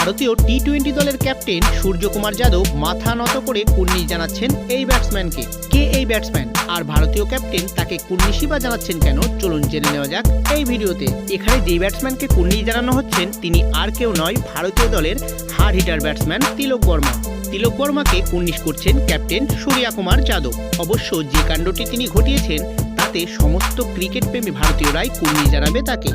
ভারতীয় T twenty দলের captain Suryakumar Yadav মাথা নত করে কুর্নিশ জানাচ্ছেন এই ব্যাটসম্যানকে। কে এই ব্যাটসম্যান? আর ভারতীয় ক্যাপ্টেন তাকে কুর্নিশই বা জানাচ্ছেন কেন? চলুন জেনে নেওয়া যাক এই ভিডিওতে। এখানে যেই ব্যাটসম্যানকে কুর্নিশ জানানো হচ্ছেন, তিনি আর কেউ নয়, ভারতীয় দলের hard hitter batsman Tilak Varma. Tilak বর্মাকে কুর্নিশ করছেন ক্যাপ্টেন সূর্যা কুমার যাদব। অবশ্য যে কাণ্ডটি তিনি ঘটিয়েছেন, তাতে সমস্ত ক্রিকেট প্রেমী ভারতীয়রাই কুর্নিশ জানাবে তাকে।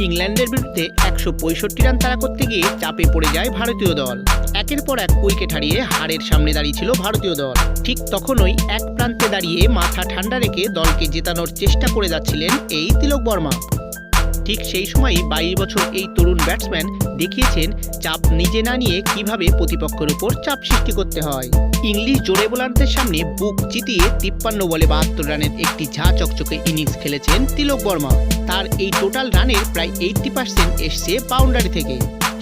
ইংল্যান্ডের বিরুদ্ধে একশো পঁয়ষট্টি রান তারা করতে গিয়ে চাপে পড়ে যায় ভারতীয় দল। একের পর এক উইকেট হারিয়ে হারের সামনে দাঁড়িয়েছিল ভারতীয় দল। ঠিক তখনই এক প্রান্তে দাঁড়িয়ে মাথা ঠান্ডা রেখে দলকে জেতানোর চেষ্টা করে যাচ্ছিলেন এই তিলক বর্মা। ঠিক সেই সময়ই বাইশ বছর এই তরুণ ব্যাটসম্যান দেখিয়েছেন চাপ নিজে না নিয়ে কীভাবে প্রতিপক্ষের উপর চাপ সৃষ্টি করতে হয়। ইংলিশ জোরে বোলারদের সামনে বুক জিতিয়ে তিপ্পান্ন বলে বাহাত্তর রানের একটি ঝা চকচকে ইনিংস খেলেছেন তিলক বর্মা। তার এই টোটাল রানের প্রায় এইটটি পার্সেন্ট এসছে বাউন্ডারি থেকে।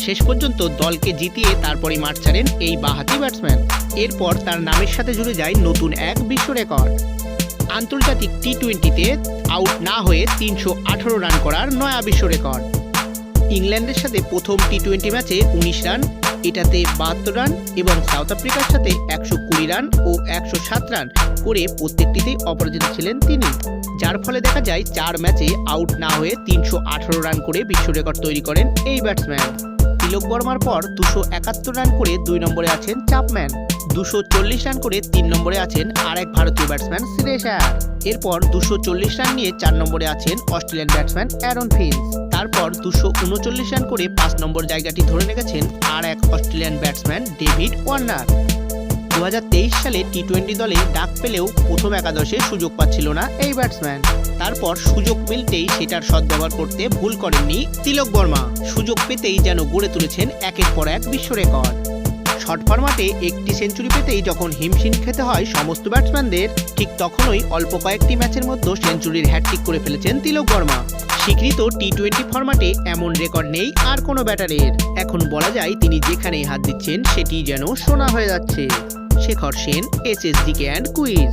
শেষ পর্যন্ত দলকে জিতিয়ে তারপরে মাঠ ছাড়েন এই বাহাতি ব্যাটসম্যান। এরপর তার নামের সাথে জুড়ে যায় নতুন এক বিশ্ব রেকর্ড। আন্তর্জাতিক টি টোয়েন্টিতে আউট না হয়ে তিনশো আঠারো রান করার নয়া বিশ্ব রেকর্ড। ইংল্যান্ডের সাথে প্রথম টি টোয়েন্টি ম্যাচে উনিশ রান এটাতে বাহাত্তর রান এবং সাউথ আফ্রিকার সাথে একশো কুড়ি রান ও একশো সাত রান করে প্রত্যেকটিতেই অপরাজিত ছিলেন তিনি। যার ফলে দেখা যায় চার ম্যাচে আউট না হয়ে তিনশো আঠারো রান করে বিশ্ব রেকর্ড তৈরি করেন এই ব্যাটসম্যান তিলক বর্মার পর দুশো একাত্তর রান করে দুই নম্বরে আছেন চাপম্যান। দুশো চল্লিশ রান করে তিন নম্বরে আছেন আর এক ভারতীয় ব্যাটসম্যান আয়ার এরপর দুশো চল্লিশ রান নিয়ে চার নম্বরে আছেন অস্ট্রেলিয়ান ব্যাটসম্যান অ্যারন ফিন্স। তারপর দুশো উনচল্লিশ রান করে পাঁচ নম্বর জায়গাটি ধরে রেখেছেন আর এক অস্ট্রেলিয়ান ব্যাটসম্যান ডেভিড ওয়ার্নার। দু হাজার তেইশ সালে টি টোয়েন্টি দলে ডাক পেলেও প্রথম একাদশে সুযোগ পাচ্ছিল না এই ব্যাটসম্যান। তারপর সুযোগ মিলতেই সেটার সদ্ব্যবহার করতে ভুল করেননি তিলক বর্মা। সুযোগ পেতেই যেন গড়ে তুলেছেন একের পর এক বিশ্ব রেকর্ড। শর্ট ফরম্যাটে একটি সেঞ্চুরি পেতেই যখন হিমশিম খেতে হয় সমস্ত ব্যাটসম্যানদের, ঠিক তখনই অল্প কয়েকটি ম্যাচের মধ্যে সেঞ্চুরির হ্যাটট্রিক করে ফেলেছেন তিলক বর্মা। স্বীকৃত টি টোয়েন্টি ফরম্যাটে এমন রেকর্ড নেই আর কোনো ব্যাটারের। এখন বলা যায় তিনি যেখানেই হাত দিচ্ছেন, সেটি যেন শোনা হয়ে যাচ্ছে। Shekhar Sen S S DK and quiz